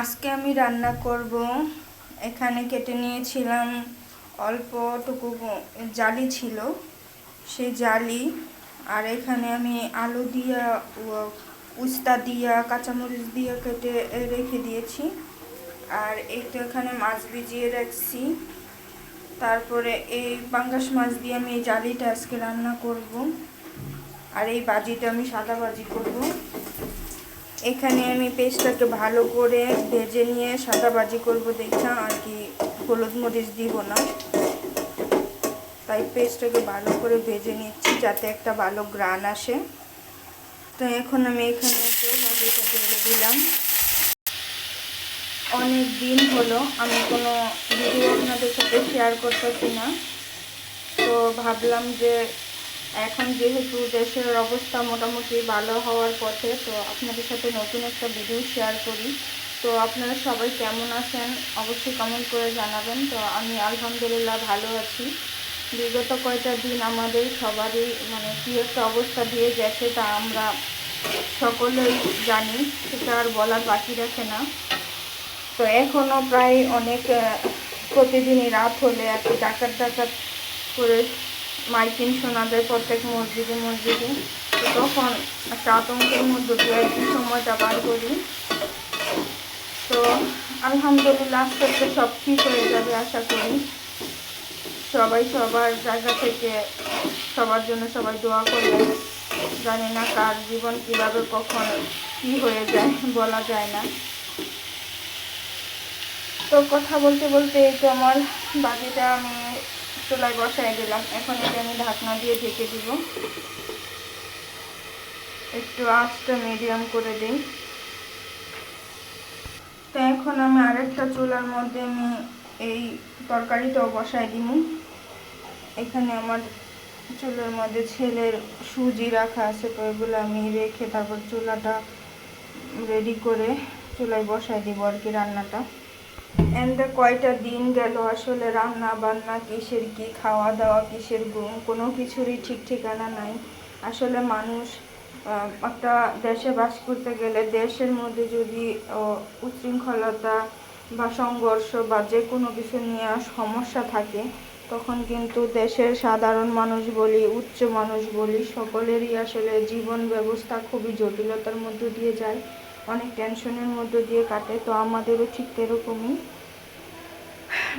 আজকে আমি রান্না করব। এখানে কেটে নিয়েছিলাম অল্পটুকু জালি ছিল, সেই জালি। আর এখানে আমি আলু দিয়া উস্তা দিয়া, কাঁচামরিচ দিয়া কেটে রেখে দিয়েছি। আর একটু এখানে মাছ ভিজিয়ে রাখছি। তারপরে এই পাঙ্গাস মাছ দিয়ে আমি এই জালিটা আজকে রান্না করব। আর এই বাজিটা আমি সাদা বাজি করব। এখানে আমি পেস্টটাকে ভালো করে ভেজে নিয়ে সাদা বাজি করব দেখা আর কি হলুদ মরিচ দিব না। তাই পেস্টটাকে ভালো করে ভেজে নিচ্ছি যাতে একটা ভালো গ্রান আসে। তো এখন আমি এখানে বাজিটা ঢেলে দিলাম। অনেক দিন হলো আমি কোনো ভিডিও আপনাদের সাথে শেয়ার করতেছি না। তো ভাবলাম যে এখন যেহেতু দেশের অবস্থা মোটামুটি ভালো হওয়ার পথে, তো আপনাদের সাথে নতুন একটা ভিডিও শেয়ার করি। তো আপনারা সবাই কেমন আছেন? অবশ্যই কমেন্ট করে জানাবেন। তো আমি আলহামদুলিল্লাহ ভালো আছি। বিগত কয়টা দিন আমাদের সবারই মানে কী একটা অবস্থা দিয়ে গেছে তা আমরা সকলেই জানি, সেটা আর বলার বাকি রাখে না। তো এখনও প্রায় অনেক প্রতিদিনই রাত হলে আর কি ডাকাত ডাকাত করে মাইকিং শোনা যায় প্রত্যেক মসজিদে মসজিদে। তো তখন একটা আতঙ্কের মধ্যে আর কি সময়টা পার করি। তো আলহামদুলিল্লাহ আস্তে আস্তে সব ঠিক হয়ে যাবে আশা করি। সবাই সবার জায়গা থেকে সবার জন্য সবাই দোয়া করবেন জানি না কার জীবন কীভাবে, কখন কি হয়ে যায় বলা যায় না। তো কথা বলতে বলতে এই তো আমার বাজিটা আমি চুলায় বসাই দিলাম। এখন এটা আমি ঢাকনা দিয়ে ঢেকে দিব। একটু আঁচটা মিডিয়াম করে দিই। তো এখন আমি আরেকটা চুলার মধ্যে আমি এই তরকারিটাও বসাই দিব। এখানে আমার চুলার মধ্যে ছেলের সুজি রাখা আছে, তো এগুলো আমি রেখে তারপর চুলাটা রেডি করে চুলায় বসাই দিব আর কি রান্নাটা। এন্ডে কয়টা দিন গেল আসলে রান্না বান্না, কিসের কি খাওয়া দাওয়া, কিসের ঘুম, কোনো কিছুরই ঠিক ঠিকানা নাই। আসলে মানুষ একটা দেশে বাস করতে গেলে দেশের মধ্যে যদি উচ্ছৃঙ্খলতা বা সংঘর্ষ বা যে কোনো কিছু নিয়ে সমস্যা থাকে, তখন কিন্তু দেশের সাধারণ মানুষ বলি, উচ্চ মানুষ বলি, সকলেরই আসলে জীবন ব্যবস্থা খুবই জটিলতার মধ্য দিয়ে যায়। অনেক টেনশনের মধ্য দিয়ে কাটে, তো আমাদেরও ঠিক এরকমই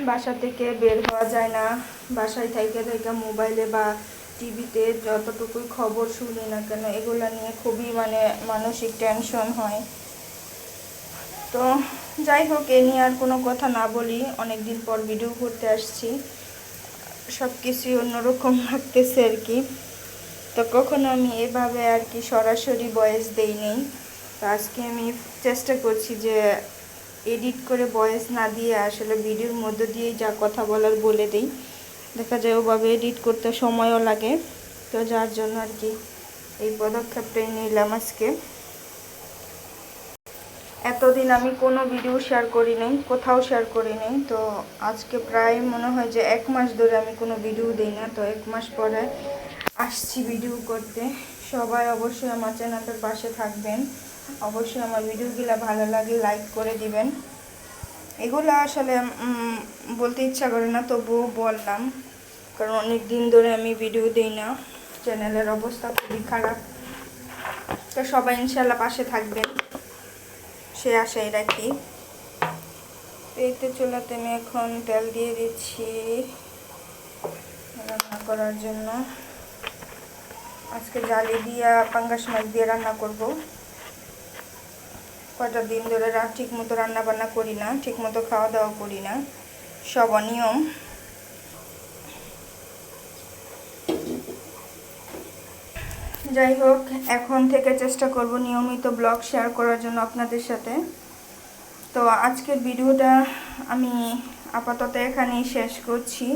বাসা থেকে বের হওয়া যায় না। বাসায় থেকে থেকে মোবাইলে বা টিভিতে যতটুকুই খবর শুনি না কেন, এগুলো নিয়ে খুবই মানে মানসিক টেনশন হয়। তো যাই হোক, এ নিয়ে আর কোনো কথা না বলি। অনেক দিন পর ভিডিও করতে আসছি। সব কিছুই অন্যরকম লাগতেছে আর কি। তো কখনো আমি এভাবে আর কি সরাসরি বয়স দেই নেই। তো আজকে আমি চেষ্টা করছি যে এডিট করে ভয়েস না দিয়ে আসলে ভিডিওর মধ্য দিয়েই যা কথা বলার বলে দিই। দেখা যায় ওভাবে এডিট করতে সময়ও লাগে। তো যার জন্য আর কি এই পদক্ষেপটাই নিলাম আজকে। এতদিন আমি কোনো ভিডিও শেয়ার করি নাই, কোথাও শেয়ার করি নাই। তো আজকে প্রায় মনে হয় যে এক মাস ধরে আমি কোনো ভিডিও দিই না। তো এক মাস পরে আসছি ভিডিও করতে। সবাই অবশ্যই আমার চ্যানেলের পাশে থাকবেন। অবশ্যই আমার ভিডিওগুলো ভালো লাগে লাইক করে দিবেন। এগুলো আসলে বলতে ইচ্ছা করে না, তবুও বললাম, কারণ অনেক দিন ধরে আমি ভিডিও দিই না। চ্যানেলের অবস্থা খুবই খারাপ। তো সবাই ইনশাল্লাহ পাশে থাকবেন। সে আশাই রাখি। এইতে চুলাতে আমি এখন তেল দিয়ে দিচ্ছি রান্না করার জন্য। আজকে জালি দিয়া পাঙ্গাস মাছ দিয়ে রান্না করব। কয়টা দিন ধরে ঠিক মতো রান্না বান্না করি না ঠিক মতো খাওয়া দাওয়া করি না, সব অনিয়ম। যাই হোক, এখন থেকে চেষ্টা করব নিয়মিত ব্লগ শেয়ার করার জন্য আপনাদের সাথে। তো আজকের ভিডিওটা আমি আপাতত এখানেই শেষ করছি।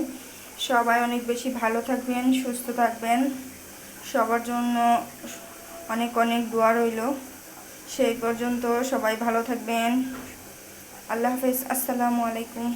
সবাই অনেক বেশি ভালো থাকবেন, সুস্থ থাকবেন। সবার জন্য অনেক অনেক দোয়া রইল। সেই পর্যন্ত সবাই ভালো থাকবেন। আল্লাহ হাফিজ আসসালামু আলাইকুম।